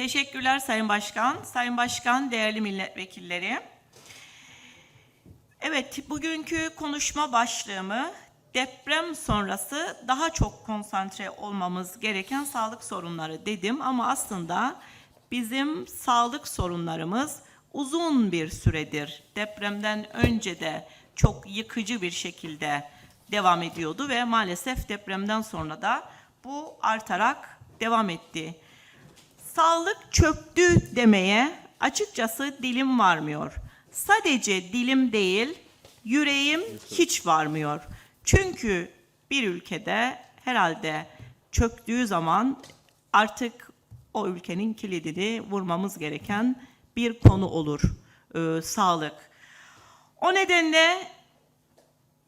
Teşekkürler Sayın Başkan. Sayın Başkan, değerli milletvekilleri. Evet, bugünkü konuşma başlığımı deprem sonrası daha çok konsantre olmamız gereken sağlık sorunları dedim ama aslında bizim sağlık sorunlarımız uzun bir süredir depremden önce de çok yıkıcı bir şekilde devam ediyordu ve maalesef depremden sonra da bu artarak devam etti. Sağlık çöktü demeye açıkçası dilim varmıyor. Sadece dilim değil, yüreğim hiç varmıyor. Çünkü bir ülkede herhalde çöktüğü zaman artık o ülkenin kilidini vurmamız gereken bir konu olur e, sağlık. O nedenle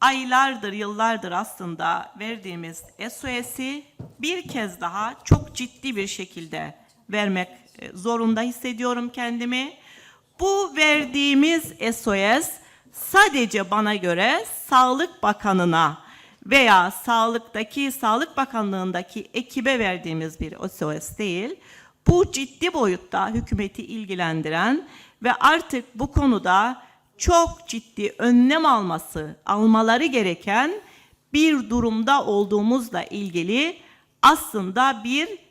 aylardır, yıllardır aslında verdiğimiz SOS'i bir kez daha çok ciddi bir şekilde vermek e, zorunda hissediyorum kendimi. Bu verdiğimiz SOS sadece bana göre Sağlık Bakanı'na veya sağlıktaki Sağlık Bakanlığındaki ekibe verdiğimiz bir SOS değil. Bu ciddi boyutta hükümeti ilgilendiren ve artık bu konuda çok ciddi önlem alması, almaları gereken bir durumda olduğumuzla ilgili aslında bir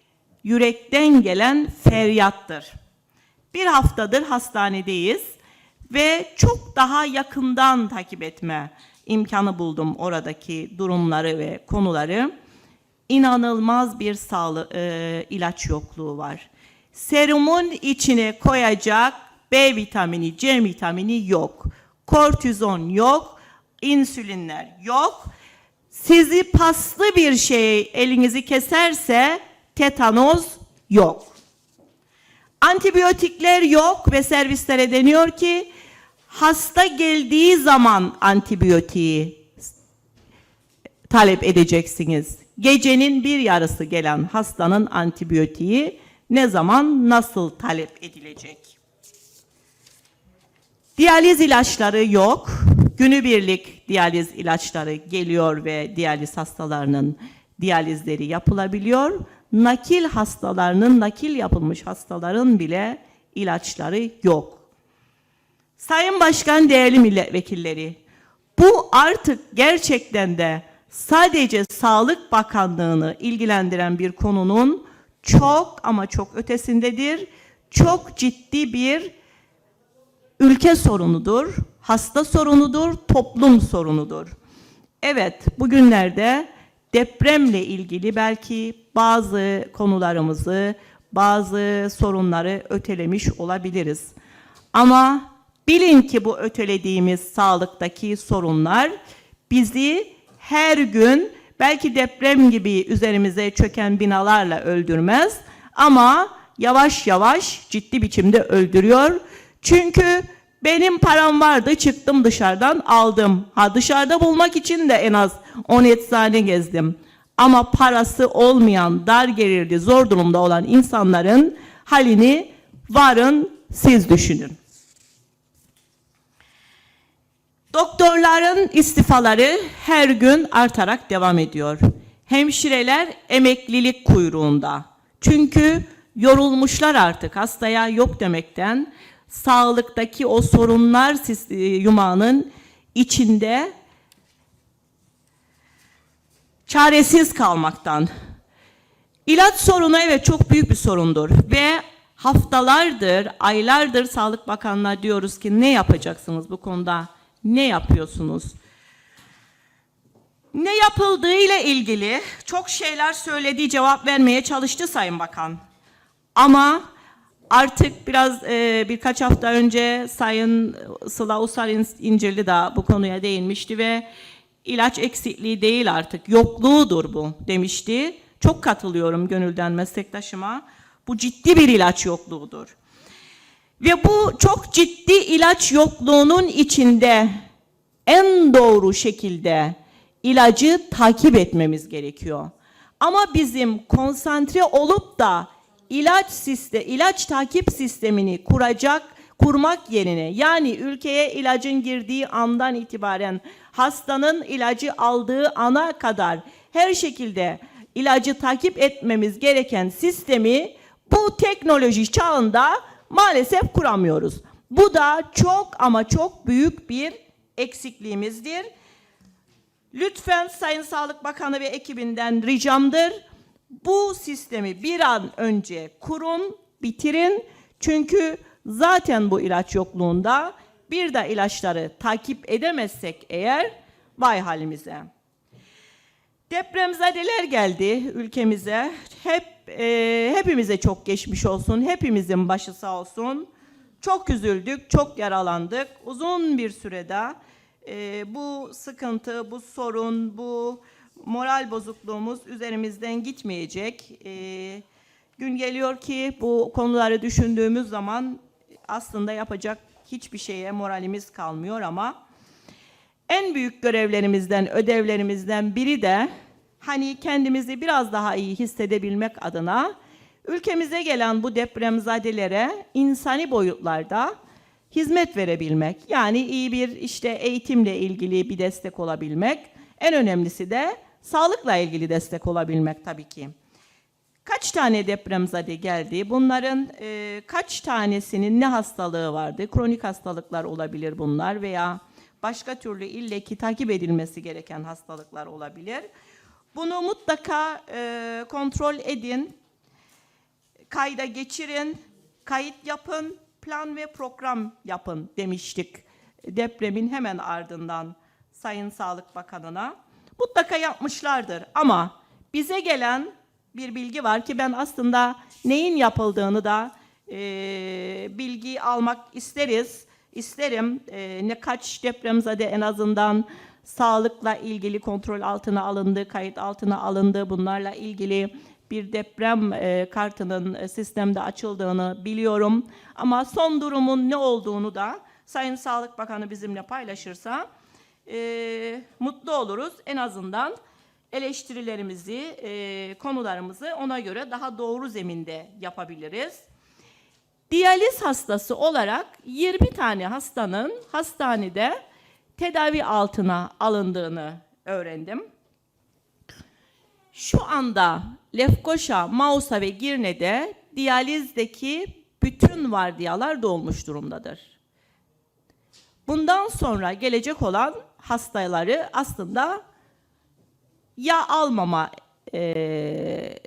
yürekten gelen feryattır. Bir haftadır hastanedeyiz ve çok daha yakından takip etme imkanı buldum oradaki durumları ve konuları. İnanılmaz bir sağlı, e, ilaç yokluğu var. Serumun içine koyacak B vitamini, C vitamini yok. Kortizon yok, insülinler yok. Sizi paslı bir şey elinizi keserse tetanoz yok. Antibiyotikler yok ve servislere deniyor ki hasta geldiği zaman antibiyotiği talep edeceksiniz. Gecenin bir yarısı gelen hastanın antibiyotiği ne zaman nasıl talep edilecek? Diyaliz ilaçları yok. Günübirlik diyaliz ilaçları geliyor ve diyaliz hastalarının diyalizleri yapılabiliyor. Nakil hastalarının, nakil yapılmış hastaların bile ilaçları yok. Sayın Başkan, değerli milletvekilleri, bu artık gerçekten de sadece Sağlık Bakanlığı'nı ilgilendiren bir konunun çok ama çok ötesindedir. Çok ciddi bir ülke sorunudur, hasta sorunudur, toplum sorunudur. Evet, bugünlerde depremle ilgili belki bazı konularımızı, bazı sorunları ötelemiş olabiliriz. Ama bilin ki bu ötelediğimiz sağlıktaki sorunlar bizi her gün belki deprem gibi üzerimize çöken binalarla öldürmez ama yavaş yavaş ciddi biçimde öldürüyor. Çünkü benim param vardı çıktım dışarıdan aldım. Ha dışarıda bulmak için de en az 10 eczane gezdim. Ama parası olmayan, dar gelirli, zor durumda olan insanların halini varın siz düşünün. Doktorların istifaları her gün artarak devam ediyor. Hemşireler emeklilik kuyruğunda. Çünkü yorulmuşlar artık hastaya yok demekten. Sağlıktaki o sorunlar e, yumağının içinde çaresiz kalmaktan. İlaç sorunu evet çok büyük bir sorundur ve haftalardır, aylardır Sağlık Bakanlığı diyoruz ki ne yapacaksınız bu konuda? Ne yapıyorsunuz? Ne yapıldığıyla ilgili çok şeyler söylediği cevap vermeye çalıştı Sayın Bakan. Ama artık biraz e, birkaç hafta önce Sayın Sıla Usar İn- İncirli de bu konuya değinmişti ve ilaç eksikliği değil artık yokluğudur bu demişti. Çok katılıyorum gönülden meslektaşıma. Bu ciddi bir ilaç yokluğudur. Ve bu çok ciddi ilaç yokluğunun içinde en doğru şekilde ilacı takip etmemiz gerekiyor. Ama bizim konsantre olup da ilaç siste ilaç takip sistemini kuracak kurmak yerine yani ülkeye ilacın girdiği andan itibaren hastanın ilacı aldığı ana kadar her şekilde ilacı takip etmemiz gereken sistemi Bu teknoloji çağında maalesef kuramıyoruz. Bu da çok ama çok büyük bir eksikliğimizdir. Lütfen Sayın Sağlık Bakanı ve ekibinden ricamdır. Bu sistemi bir an önce kurun, bitirin. Çünkü zaten bu ilaç yokluğunda bir de ilaçları takip edemezsek eğer vay halimize. Depremzadeler geldi ülkemize. Hep e, hepimize çok geçmiş olsun. Hepimizin başı sağ olsun. Çok üzüldük, çok yaralandık. Uzun bir sürede e, bu sıkıntı, bu sorun, bu moral bozukluğumuz üzerimizden gitmeyecek. E, gün geliyor ki bu konuları düşündüğümüz zaman aslında yapacak hiçbir şeye moralimiz kalmıyor ama en büyük görevlerimizden, ödevlerimizden biri de hani kendimizi biraz daha iyi hissedebilmek adına ülkemize gelen bu depremzadelere insani boyutlarda hizmet verebilmek. Yani iyi bir işte eğitimle ilgili bir destek olabilmek. En önemlisi de sağlıkla ilgili destek olabilmek tabii ki. Kaç tane depremzade geldi? Bunların e, kaç tanesinin ne hastalığı vardı? Kronik hastalıklar olabilir bunlar veya başka türlü illeki takip edilmesi gereken hastalıklar olabilir. Bunu mutlaka e, kontrol edin, kayda geçirin, kayıt yapın, plan ve program yapın demiştik depremin hemen ardından Sayın Sağlık Bakanı'na. Mutlaka yapmışlardır ama bize gelen bir bilgi var ki ben aslında neyin yapıldığını da e, bilgi almak isteriz. İsterim e, ne kaç depremzade en azından sağlıkla ilgili kontrol altına alındı, kayıt altına alındı. Bunlarla ilgili bir deprem e, kartının e, sistemde açıldığını biliyorum. Ama son durumun ne olduğunu da Sayın Sağlık Bakanı bizimle paylaşırsa e, mutlu oluruz. En azından eleştirilerimizi, e, konularımızı ona göre daha doğru zeminde yapabiliriz. Diyaliz hastası olarak 20 tane hastanın hastanede tedavi altına alındığını öğrendim. Şu anda Lefkoşa, Mausa ve Girne'de diyalizdeki bütün vardiyalar dolmuş durumdadır. Bundan sonra gelecek olan hastaları aslında ya almama e,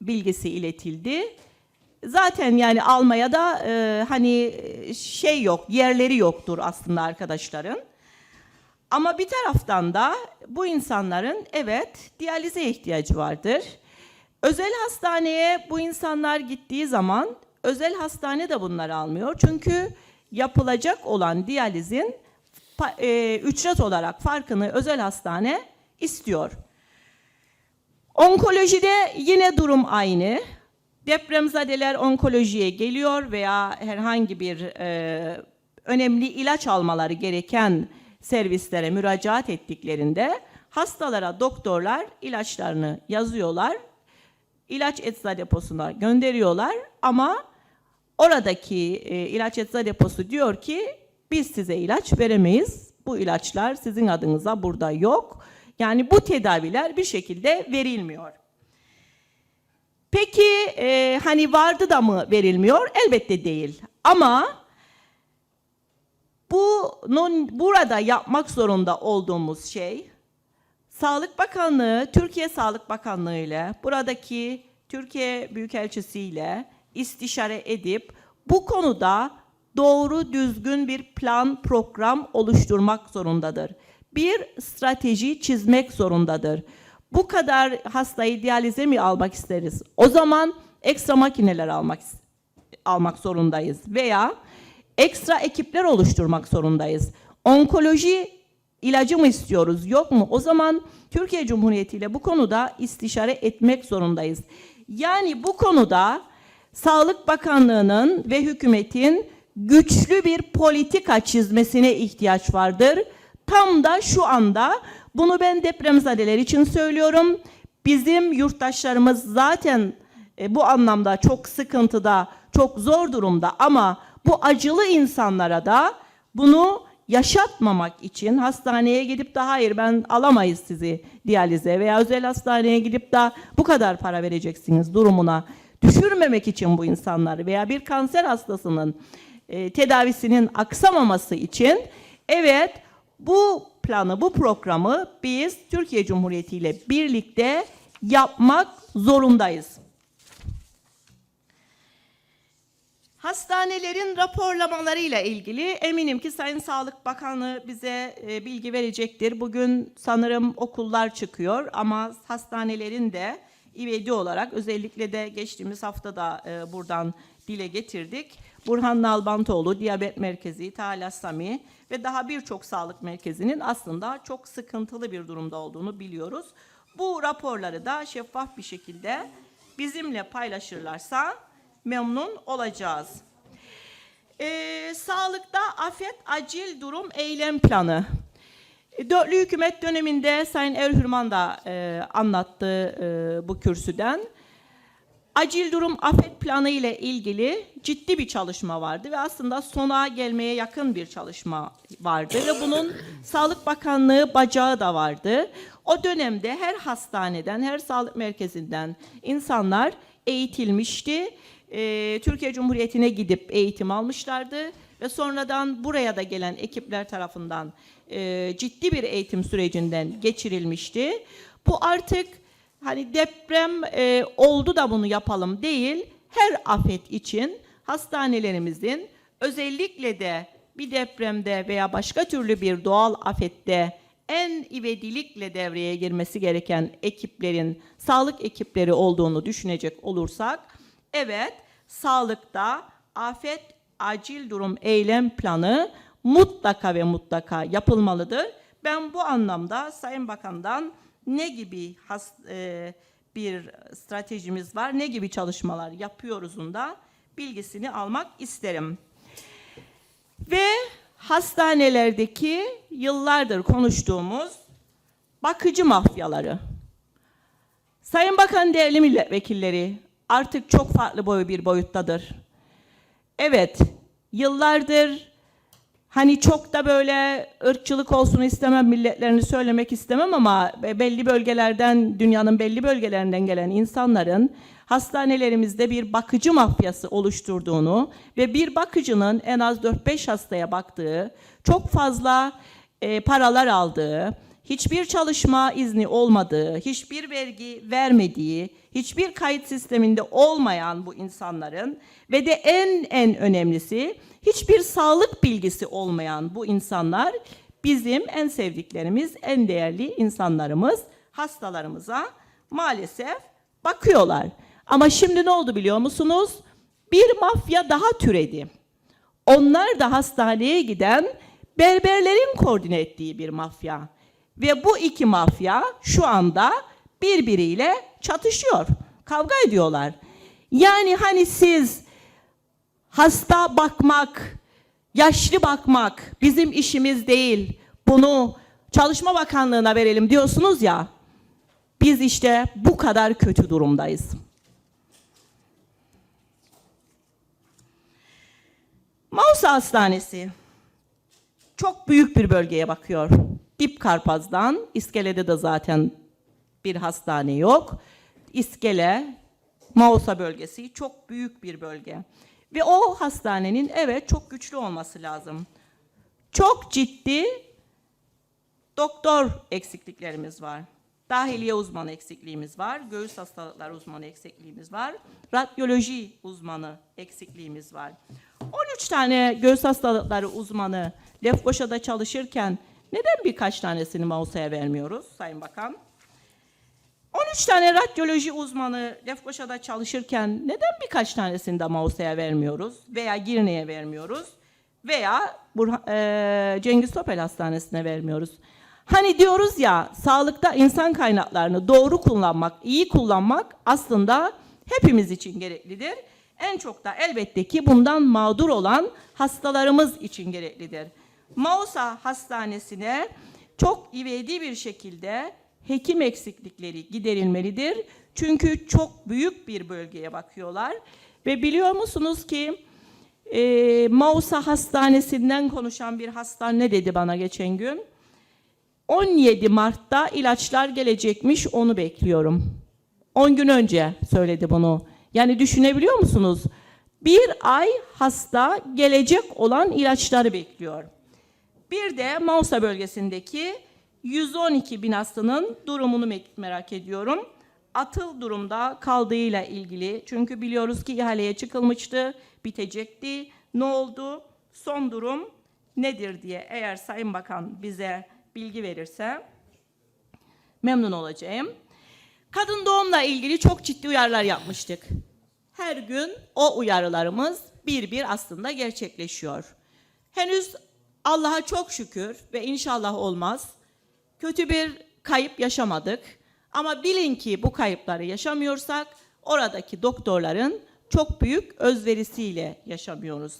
bilgisi iletildi. Zaten yani almaya da e, hani şey yok, yerleri yoktur aslında arkadaşların. Ama bir taraftan da bu insanların evet diyalize ihtiyacı vardır. Özel hastaneye bu insanlar gittiği zaman özel hastane de bunları almıyor. Çünkü yapılacak olan diyalizin e, ücret olarak farkını özel hastane istiyor. Onkolojide yine durum aynı. Depremzadeler onkolojiye geliyor veya herhangi bir e, önemli ilaç almaları gereken servislere müracaat ettiklerinde hastalara doktorlar ilaçlarını yazıyorlar. ilaç ecza deposuna gönderiyorlar ama oradaki e, ilaç ecza deposu diyor ki biz size ilaç veremeyiz. Bu ilaçlar sizin adınıza burada yok. Yani bu tedaviler bir şekilde verilmiyor. Peki e, hani vardı da mı verilmiyor? Elbette değil. Ama bunun burada yapmak zorunda olduğumuz şey Sağlık Bakanlığı, Türkiye Sağlık Bakanlığı ile buradaki Türkiye Büyükelçisi ile istişare edip bu konuda doğru düzgün bir plan program oluşturmak zorundadır. Bir strateji çizmek zorundadır. Bu kadar hastayı diyalize mi almak isteriz? O zaman ekstra makineler almak almak zorundayız veya ekstra ekipler oluşturmak zorundayız. Onkoloji ilacı mı istiyoruz yok mu? O zaman Türkiye Cumhuriyeti ile bu konuda istişare etmek zorundayız. Yani bu konuda Sağlık Bakanlığı'nın ve hükümetin güçlü bir politika çizmesine ihtiyaç vardır. Tam da şu anda bunu ben depremzadeler için söylüyorum. Bizim yurttaşlarımız zaten e, bu anlamda çok sıkıntıda, çok zor durumda ama bu acılı insanlara da bunu yaşatmamak için hastaneye gidip de hayır ben alamayız sizi diyalize veya özel hastaneye gidip de bu kadar para vereceksiniz durumuna düşürmemek için bu insanları veya bir kanser hastasının e, tedavisinin aksamaması için evet bu planı, bu programı biz Türkiye Cumhuriyeti ile birlikte yapmak zorundayız. Hastanelerin raporlamalarıyla ilgili eminim ki Sayın Sağlık Bakanı bize e, bilgi verecektir. Bugün sanırım okullar çıkıyor ama hastanelerin de ivedi olarak özellikle de geçtiğimiz hafta da e, buradan dile getirdik. Burhan Nalbantoğlu, Diyabet Merkezi, Talassami ve daha birçok sağlık merkezinin aslında çok sıkıntılı bir durumda olduğunu biliyoruz. Bu raporları da şeffaf bir şekilde bizimle paylaşırlarsa memnun olacağız. Ee, sağlıkta afet acil durum eylem planı. Dörtlü hükümet döneminde Sayın Erhürman da e, anlattı e, bu kürsüden. Acil durum afet planı ile ilgili ciddi bir çalışma vardı ve aslında sona gelmeye yakın bir çalışma vardı ve bunun Sağlık Bakanlığı bacağı da vardı. O dönemde her hastaneden, her sağlık merkezinden insanlar eğitilmişti. Ee, Türkiye Cumhuriyeti'ne gidip eğitim almışlardı ve sonradan buraya da gelen ekipler tarafından e, ciddi bir eğitim sürecinden geçirilmişti. Bu artık hani deprem e, oldu da bunu yapalım değil, her afet için hastanelerimizin özellikle de bir depremde veya başka türlü bir doğal afette en ivedilikle devreye girmesi gereken ekiplerin sağlık ekipleri olduğunu düşünecek olursak, evet sağlıkta afet acil durum eylem planı mutlaka ve mutlaka yapılmalıdır. Ben bu anlamda Sayın Bakan'dan ne gibi has, e, bir stratejimiz var, ne gibi çalışmalar yapıyoruzun da bilgisini almak isterim. Ve hastanelerdeki yıllardır konuştuğumuz bakıcı mafyaları. Sayın Bakan değerli milletvekilleri artık çok farklı boyu bir boyuttadır. Evet, yıllardır hani çok da böyle ırkçılık olsun istemem, milletlerini söylemek istemem ama be- belli bölgelerden, dünyanın belli bölgelerinden gelen insanların hastanelerimizde bir bakıcı mafyası oluşturduğunu ve bir bakıcının en az 4-5 hastaya baktığı, çok fazla e, paralar aldığı, hiçbir çalışma izni olmadığı, hiçbir vergi vermediği, hiçbir kayıt sisteminde olmayan bu insanların ve de en en önemlisi hiçbir sağlık bilgisi olmayan bu insanlar bizim en sevdiklerimiz, en değerli insanlarımız, hastalarımıza maalesef bakıyorlar. Ama şimdi ne oldu biliyor musunuz? Bir mafya daha türedi. Onlar da hastaneye giden berberlerin koordine ettiği bir mafya. Ve bu iki mafya şu anda birbiriyle çatışıyor. Kavga ediyorlar. Yani hani siz hasta bakmak, yaşlı bakmak bizim işimiz değil. Bunu Çalışma Bakanlığı'na verelim diyorsunuz ya. Biz işte bu kadar kötü durumdayız. Mausa Hastanesi çok büyük bir bölgeye bakıyor. Dip Karpaz'dan, İskele'de de zaten bir hastane yok. İskele, Mausa bölgesi çok büyük bir bölge. Ve o hastanenin evet çok güçlü olması lazım. Çok ciddi doktor eksikliklerimiz var. Dahiliye uzmanı eksikliğimiz var. Göğüs hastalıkları uzmanı eksikliğimiz var. Radyoloji uzmanı eksikliğimiz var. 13 tane göğüs hastalıkları uzmanı Lefkoşa'da çalışırken neden birkaç tanesini Mausa'ya vermiyoruz Sayın Bakan? 13 tane radyoloji uzmanı Lefkoşa'da çalışırken neden birkaç tanesini de Mausa'ya vermiyoruz veya Girne'ye vermiyoruz veya Burhan, eee, Cengiz Topel Hastanesi'ne vermiyoruz? Hani diyoruz ya sağlıkta insan kaynaklarını doğru kullanmak, iyi kullanmak aslında hepimiz için gereklidir. En çok da elbette ki bundan mağdur olan hastalarımız için gereklidir. Mausa Hastanesi'ne çok ivedi bir şekilde hekim eksiklikleri giderilmelidir. Çünkü çok büyük bir bölgeye bakıyorlar. Ve biliyor musunuz ki e, Mausa Hastanesi'nden konuşan bir hasta ne dedi bana geçen gün? 17 Mart'ta ilaçlar gelecekmiş onu bekliyorum. 10 gün önce söyledi bunu. Yani düşünebiliyor musunuz? Bir ay hasta gelecek olan ilaçları bekliyor. Bir de Mausa bölgesindeki 112 bin hastanın durumunu me- merak ediyorum. Atıl durumda kaldığıyla ilgili. Çünkü biliyoruz ki ihaleye çıkılmıştı, bitecekti. Ne oldu? Son durum nedir diye eğer Sayın Bakan bize bilgi verirse memnun olacağım. Kadın doğumla ilgili çok ciddi uyarılar yapmıştık. Her gün o uyarılarımız bir bir aslında gerçekleşiyor. Henüz Allah'a çok şükür ve inşallah olmaz. Kötü bir kayıp yaşamadık. Ama bilin ki bu kayıpları yaşamıyorsak oradaki doktorların çok büyük özverisiyle yaşamıyoruz.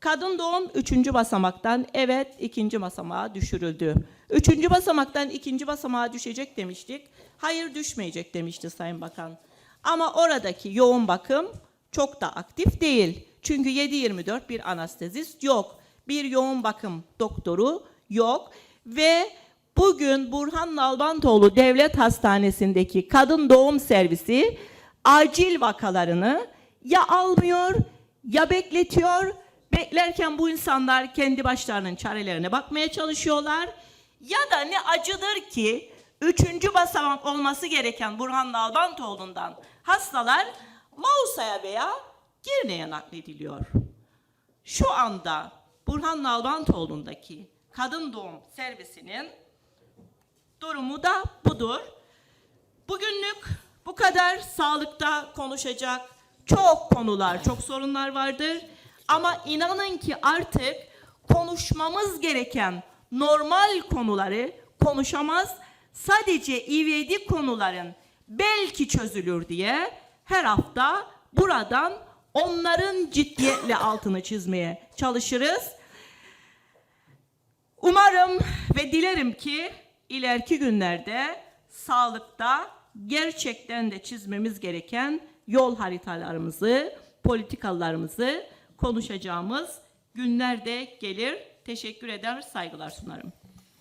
Kadın doğum üçüncü basamaktan evet ikinci basamağa düşürüldü. Üçüncü basamaktan ikinci basamağa düşecek demiştik. Hayır düşmeyecek demişti Sayın Bakan. Ama oradaki yoğun bakım çok da aktif değil. Çünkü 7-24 bir anestezist yok. Bir yoğun bakım doktoru yok. Ve bugün Burhan Nalbantoğlu Devlet Hastanesi'ndeki kadın doğum servisi acil vakalarını ya almıyor ya bekletiyor. Beklerken bu insanlar kendi başlarının çarelerine bakmaya çalışıyorlar. Ya da ne acıdır ki üçüncü basamak olması gereken Burhan Nalbantoğlu'ndan hastalar Mausa'ya veya Girne'ye naklediliyor. Şu anda Burhan Nalbantoğlu'ndaki kadın doğum servisinin durumu da budur. Bugünlük bu kadar sağlıkta konuşacak çok konular, çok sorunlar vardır. Ama inanın ki artık konuşmamız gereken normal konuları konuşamaz. Sadece ivedi konuların belki çözülür diye her hafta buradan onların ciddiyetle altını çizmeye çalışırız. Umarım ve dilerim ki ileriki günlerde sağlıkta gerçekten de çizmemiz gereken yol haritalarımızı, politikalarımızı konuşacağımız günler de gelir. Teşekkür eder, saygılar sunarım.